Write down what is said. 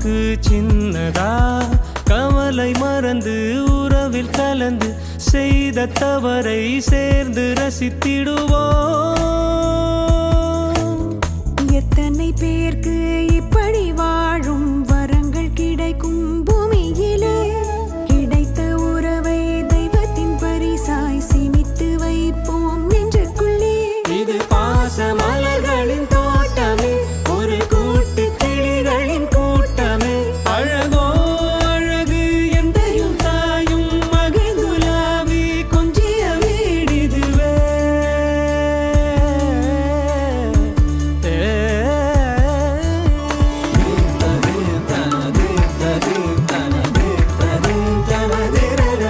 கணக்கு சின்னதா? கவலை மறந்து உறவில் கலந்து செய்த தவறை சேர்ந்து ரசித்திடுவோ எத்தனை பேருக்கு இப்படி